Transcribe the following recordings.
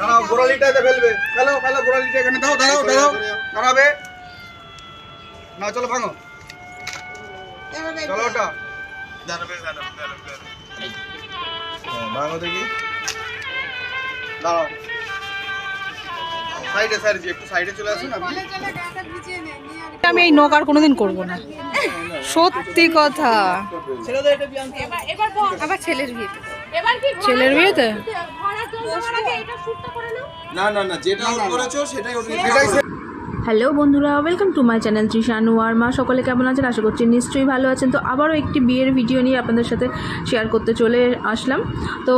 দাঁড়াও গোড়ালিটা এতে ফেলবে। ফেলো ফেলো গোড়ালিটা এখানে। দাও দাঁড়াও দাঁড়াও। দাঁড়াবে। না চলো ভাঙো। চলো ওটা। হ্যাঁ, ভাঙো দেখি। দাঁড়াও। সাইডে সাইডে একটু সাইডে চলে আসুন আপনি। আমি এই নৌকার কোনোদিন করব না। সত্যি কথা। আবার ছেলের বিয়েতে ছেলের বিয়েতে? না না না যেটা করেছ সেটাই হ্যালো বন্ধুরা welcome to my channel Trishanu আর মা। সকলে কেমন আছেন? আশা করছি নিশ্চয়ই ভালো আছেন। তো আবারও একটি বিয়ের ভিডিও নিয়ে আপনাদের সাথে শেয়ার করতে চলে আসলাম। তো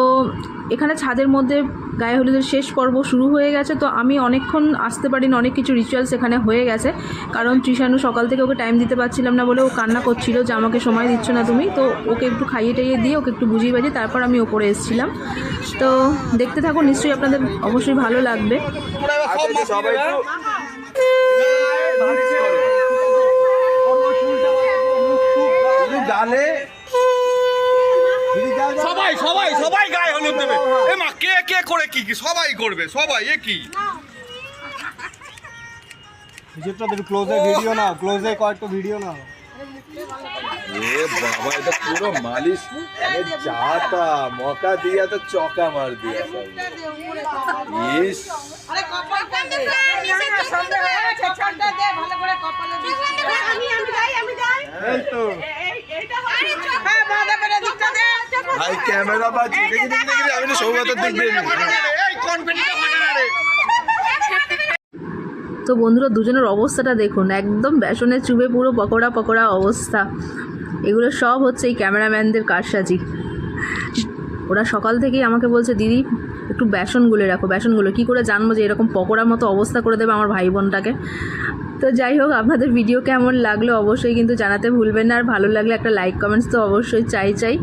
এখানে ছাদের মধ্যে গায়ে হলুদের শেষ পর্ব শুরু হয়ে গেছে, তো আমি অনেকক্ষণ আসতে পারিনি, অনেক কিছু রিচুয়ালস এখানে হয়ে গেছে। কারণ তৃষানু সকাল থেকে ওকে টাইম দিতে পারছিলাম না বলে ও কান্না করছিল যে আমাকে সময় দিচ্ছ না তুমি, তো ওকে একটু খাইয়ে টাইয়ে দিয়ে ওকে একটু বুঝিয়ে বাজিয়ে তারপর আমি ওপরে এসেছিলাম। তো দেখতে থাকুন, নিশ্চয়ই আপনাদের অবশ্যই ভালো লাগবে। সবাই সবাই সবাই। হলুদ দেবে। এ মা কে কে করে কি কি? সবাই করবে সবাই এ কি? যেটা তুমি ক্লোজে ভিডিও নাও ক্লোজে কয়েকটা ভিডিও নাও। এ বাবা এটা পুরো মালিশ মানে চাটা মকা দিয়া তো চকা মার দিয়া ইস। এই তো ভাই ক্যামেরা বাজি দেখি দেখি দেখি আমি তো সৌগতের দিক দিয়ে নিই। এই কনফিডেন্ট ফাটা না রে তো বন্ধুরা, দুজনের অবস্থাটা দেখুন। একদম বেসনের চুবে পুরো পকোড়া পকোড়া অবস্থা। এগুলো সব হচ্ছে এই ক্যামেরাম্যানদের কারসাজি। ওরা সকাল থেকেই আমাকে বলছে, দিদি, একটু বেসন গুলে রাখো বেসনগুলো কী করে জানব যে এরকম পকোড়ার মতো অবস্থা করে দেবে আমার ভাই বোনটাকে তো যাই হোক, আপনাদের ভিডিও কেমন লাগল অবশ্যই কিন্তু জানাতে ভুলবেন না। আর ভালো লাগলে একটা লাইক কমেন্টস তো অবশ্যই চাই চাই।